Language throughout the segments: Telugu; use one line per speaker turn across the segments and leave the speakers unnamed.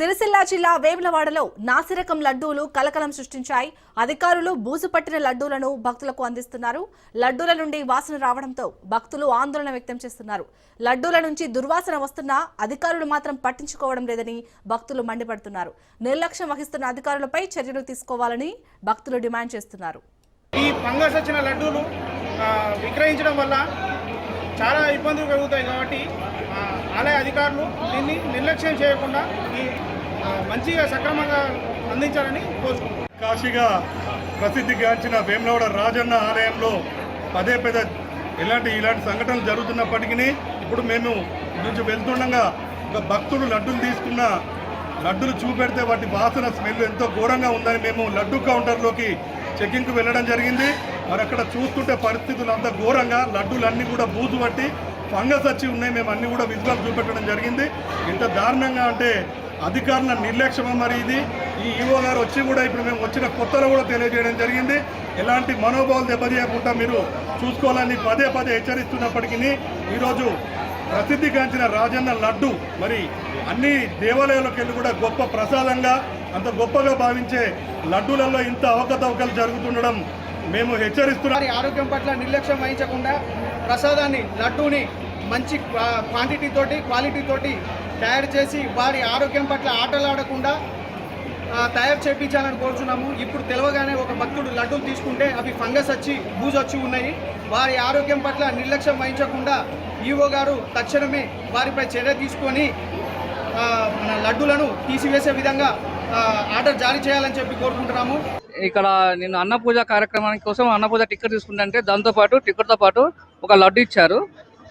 సిరిసిల్ల జిల్లా వేములవాడలో నాసిరకం లడ్డూలు కలకలం సృష్టించాయి. అధికారులు బూజు పట్టిన లడ్డూలను భక్తులకు అందిస్తున్నారు. లడ్డూల నుండి వాసన రావడంతో భక్తులు ఆందోళన వ్యక్తం చేస్తున్నారు. లడ్డూల నుంచి దుర్వాసన వస్తున్నా అధికారులు మాత్రం పట్టించుకోవడం లేదని భక్తులు మండిపడుతున్నారు. నిర్లక్ష్యం వహిస్తున్న అధికారులపై చర్యలు తీసుకోవాలని భక్తులు డిమాండ్ చేస్తున్నారు.
ఈ ఫంగస్ వచ్చిన లడ్డూలు విక్రయించడం వల్ల చాలా ఇబ్బందులు కలుగుతాయి కాబట్టి ఆలయ అధికారులు దీన్ని నిర్లక్ష్యం చేయకుండా ఈ మంచిగా సక్రమంగా అందించాలని కోరుకుంటున్నాం.
కాశీగా ప్రసిద్ధిగాంచిన వేములవాడ రాజన్న ఆలయంలో పదే పదే ఇలాంటి ఇలాంటి సంఘటనలు జరుగుతున్నప్పటికీ ఇప్పుడు మేము నుంచి వెళ్తుండగా ఒక భక్తుడు లడ్డూలు తీసుకున్న లడ్డూలు చూపెడితే వాటి వాసన స్మెల్ ఎంతో ఘోరంగా ఉందని మేము లడ్డు కౌంటర్లోకి చెకింగ్కు వెళ్ళడం జరిగింది. మరి అక్కడ చూస్తుంటే పరిస్థితులు అంత ఘోరంగా లడ్డూలన్నీ కూడా బూజు పట్టి ఫంగస్ వచ్చి ఉన్నాయి మేము అన్నీ కూడా విజువల్ చూపెట్టడం జరిగింది. ఇంత దారుణంగా అంటే అధికారుల నిర్లక్ష్యం మరి ఇది? ఈ ఈవో గారు వచ్చి కూడా ఇప్పుడు మేము వచ్చిన కొత్తలో కూడా తెలియజేయడం జరిగింది. ఎలాంటి మనోభావాలు దెబ్బతీయకుండా మీరు చూసుకోవాలని పదే పదే హెచ్చరిస్తున్నప్పటికీ ఈరోజు ప్రసిద్ధిగాంచిన రాజన్న లడ్డు మరి అన్ని దేవాలయాలకు వెళ్ళి కూడా గొప్ప ప్రసాదంగా అంత గొప్పగా భావించే లడ్డూలలో ఇంత అవకతవకలు జరుగుతుండడం మేము హెచ్చరిస్తున్నాం.
ఆరోగ్యం పట్ల నిర్లక్ష్యం వహించకుండా ప్రసాదాన్ని లడ్డూని మంచి క్వాంటిటీ తోటి క్వాలిటీ తోటి తయారు చేసి వారి ఆరోగ్యం పట్ల ఆటలాడకుండా తయారు చేయించాలని కోరుచున్నాము. ఇప్పుడు తెలవగానే ఒక భక్తుడు లడ్డూలు తీసుకుంటే అవి ఫంగస్ వచ్చి బూజు వచ్చి ఉన్నాయి. వారి ఆరోగ్యం పట్ల నిర్లక్ష్యం వహించకుండా ఈవో గారు తక్షణమే వారిపై చర్య తీసుకొని మన లడ్డూలను తీసివేసే విధంగా ఆర్డర్ జారీ చేయాలని చెప్పి కోరుకుంటున్నాము.
ఇక్కడ నేను అన్న పూజ కార్యక్రమానికి కోసం అన్న పూజ టికెట్ తీసుకుంటే దాంతో పాటు టికెట్తో పాటు ఒక లడ్డు ఇచ్చారు.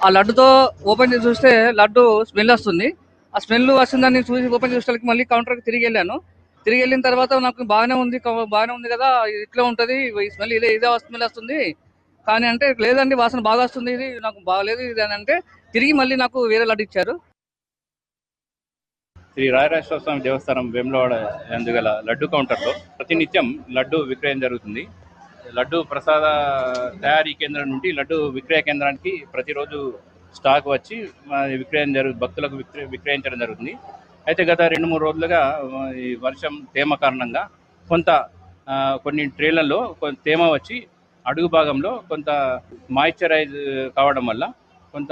ఆ లడ్డుతో ఓపెన్ చేసి చూస్తే లడ్డు స్మెల్ వస్తుంది. ఆ స్మెల్ వస్తుందని చూసి ఓపెన్ చేసేసరికి మళ్ళీ కౌంటర్కి తిరిగి వెళ్ళాను. తిరిగి వెళ్ళిన తర్వాత నాకు బాగానే ఉంది బాగానే ఉంది కదా ఇది ఇట్లా ఉంటుంది ఈ స్మెల్ ఇదే ఇదే స్మెల్ వస్తుంది. కానీ అంటే లేదండి వాసన బాగా వస్తుంది ఇది నాకు బాగాలేదు ఇది అని అంటే తిరిగి మళ్ళీ నాకు వేరే లడ్డు ఇచ్చారు.
శ్రీ రాయరాజేశ్వర స్వామి దేవస్థానం వేములవాడ అందుగల లడ్డు కౌంటర్లో ప్రతినిత్యం లడ్డు విక్రయం జరుగుతుంది. లడ్డు ప్రసాద తయారీ కేంద్రం నుండి లడ్డు విక్రయ కేంద్రానికి ప్రతిరోజు స్టాక్ వచ్చి విక్రయం జరుగు భక్తులకు విక్రయ విక్రయించడం జరుగుతుంది. అయితే గత రెండు మూడు రోజులుగా ఈ వర్షం తేమ కారణంగా కొంత కొన్ని ట్రేలలో కొంత తేమ వచ్చి అడుగు భాగంలో కొంత మాయిశ్చరైజ్ కావడం వల్ల కొంత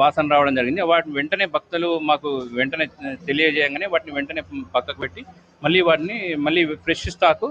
వాసన రావడం జరిగింది. వాటిని వెంటనే భక్తులు మాకు వెంటనే తెలియజేయగానే వాటిని వెంటనే పక్కకు పెట్టి మళ్ళీ వాటిని మళ్ళీ ఫ్రెష్ స్టాకు